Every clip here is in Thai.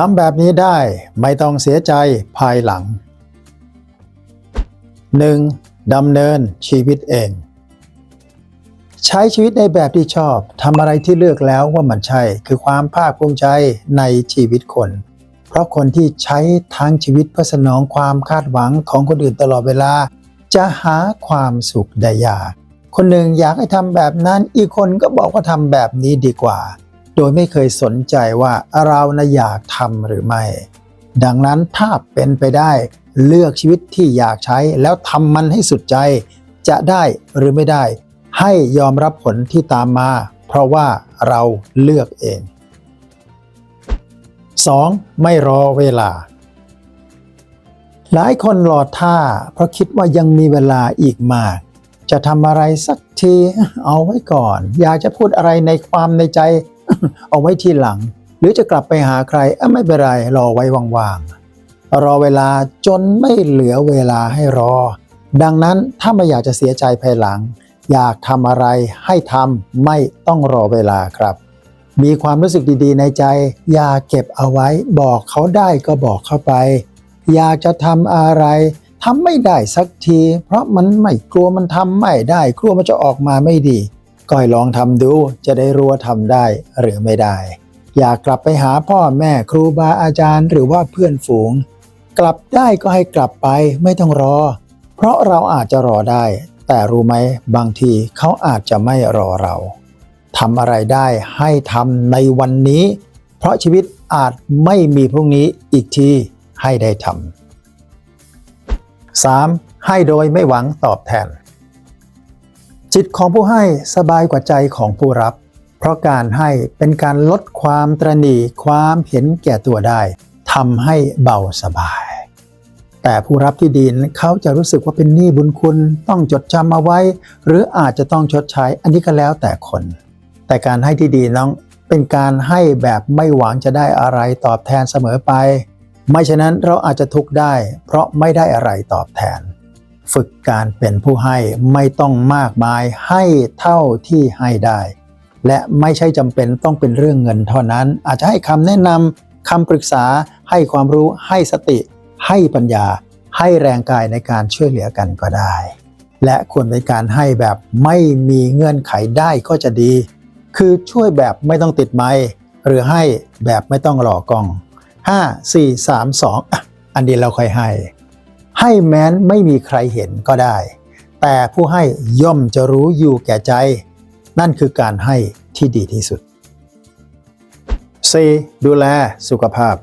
ทำแบบนี้ได้ไม่ต้องเสียใจภายหลัง 1. ดำเนินชีวิตเอง ใช้ชีวิตในแบบที่ชอบทำอะไรที่เลือกแล้วว่ามันใช่ คือความภาคภูมิใจในชีวิตคน เพราะคนที่ใช้ทั้งชีวิตเพื่อสนองความคาดหวังของคนอื่นตลอดเวลา จะหาความสุขได้ยากคนหนึ่งอยากให้ทำแบบนั้นอีกคนก็บอกว่าทำแบบนี้ดีกว่า โดยไม่เคยสนใจว่าเรานะอยากทำหรือไม่ ดังนั้นถ้าเป็นไปได้เลือกชีวิตที่อยากใช้แล้วทำมันให้สุดใจ จะได้หรือไม่ได้ ให้ยอมรับผลที่ตามมา เพราะว่าเราเลือกเอง 2. ไม่รอเวลา หลายคนรอท่า เพราะคิดว่ายังมีเวลาอีกมาก จะทำอะไรสักทีเอาไว้ก่อน อยากจะพูดอะไรในความในใจ เอาไว้ทีหลัง หรือจะกลับไปหาใครไม่เป็นไรรอไว้ว่างๆ รอเวลาจนไม่เหลือเวลาให้รอ ดังนั้นถ้าไม่อยากจะเสียใจภายหลัง อยากทำอะไรให้ทำไม่ต้องรอเวลาครับ มีความรู้สึกดีๆ ในใจ อย่าเก็บเอาไว้ บอกเขาได้ก็บอกเข้าไป อยากจะทำอะไรทำไม่ได้สักที เพราะมันไม่กลัวมันทำไม่ได้กลัวมันจะออกมาไม่ดี ก็ให้ลองทำดูจะได้รู้ว่าทำได้หรือไม่ได้ อยากกลับไปหาพ่อแม่ครูบาอาจารย์หรือว่าเพื่อนฝูง กลับได้ก็ให้กลับไปไม่ต้องรอ เพราะเราอาจจะรอได้ แต่รู้ไหมบางทีเขาอาจจะไม่รอเราทำอะไรได้ให้ทำในวันนี้ เพราะชีวิตอาจไม่มีพรุ่งนี้อีกทีให้ได้ทำ 3. ให้โดยไม่หวังตอบแทน จิตของผู้ให้สบายกว่าใจของผู้รับ เพราะการให้เป็นการลดความตรณีความเห็นแก่ตัวได้ทำให้เบาสบาย แต่ผู้รับที่ดีนั้นเขาจะรู้สึกว่าเป็นหนี้บุญคุณต้องจดจำเอาไว้ หรืออาจจะต้องชดใช้อันนี้ก็แล้วแต่คน แต่การให้ที่ดีน้องเป็นการให้แบบไม่หวังจะได้อะไรตอบแทนเสมอไป ไม่ฉะนั้นเราอาจจะทุกข์ได้ เพราะไม่ได้อะไรตอบแทน ฝึกการเป็นผู้ให้ไม่ต้องมากมายให้เท่าที่ให้ได้ และไม่ใช่จำเป็นต้องเป็นเรื่องเงินเท่านั้น อาจจะให้คำแนะนำคำปรึกษาให้ความรู้ให้สติ ให้ปัญญา ให้แรงกายในการช่วยเหลือกันก็ได้ และควรเป็นการให้แบบไม่มีเงื่อนไขได้ก็จะดี คือช่วยแบบไม่ต้องติดไม้หรือให้แบบไม่ต้องหลอกกล้อง 5 4 3 2อะอันนี้เราค่อยให้ ให้แม้นไม่มีใครเห็นก็ได้ แต่ผู้ให้ย่อมจะรู้อยู่แก่ใจ นั่นคือการให้ที่ดีที่สุด 4. ดูแลสุขภาพ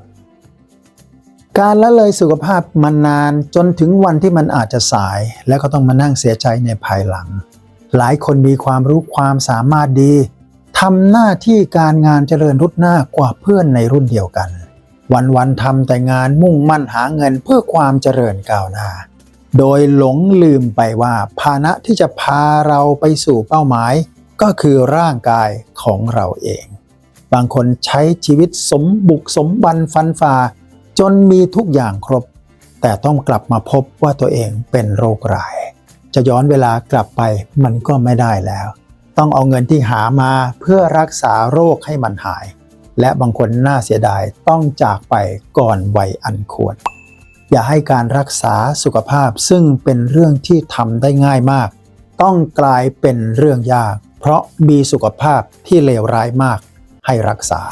การละเลยสุขภาพมานานจนถึงวันที่มันอาจจะสาย แล้วก็ต้องมานั่งเสียใจในภายหลัง หลายคนมีความรู้ความสามารถดีทำหน้าที่การงานเจริญรุดหน้ากว่าเพื่อนในรุ่นเดียวกัน วันๆทำแต่งานมุ่งมั่นหาเงินเพื่อความเจริญก้าวหน้า โดยหลงลืมไปว่าภาณะที่จะพาเราไปสู่เป้าหมาย ก็คือร่างกายของเราเอง บางคนใช้ชีวิตสมบุกสมบันฟันฝ่าจนมีทุกอย่างครบ แต่ต้องกลับมาพบว่าตัวเองเป็นโรคร้าย จะย้อนเวลากลับไปมันก็ไม่ได้แล้ว ต้องเอาเงินที่หามาเพื่อรักษาโรคให้มันหาย และบางคนน่าเสียดายต้องจากไปก่อนวัยอันควร อย่าให้การรักษาสุขภาพซึ่งเป็นเรื่องที่ทำได้ง่ายมาก ต้องกลายเป็นเรื่องยาก เพราะมีสุขภาพที่เลวร้ายมากให้รักษา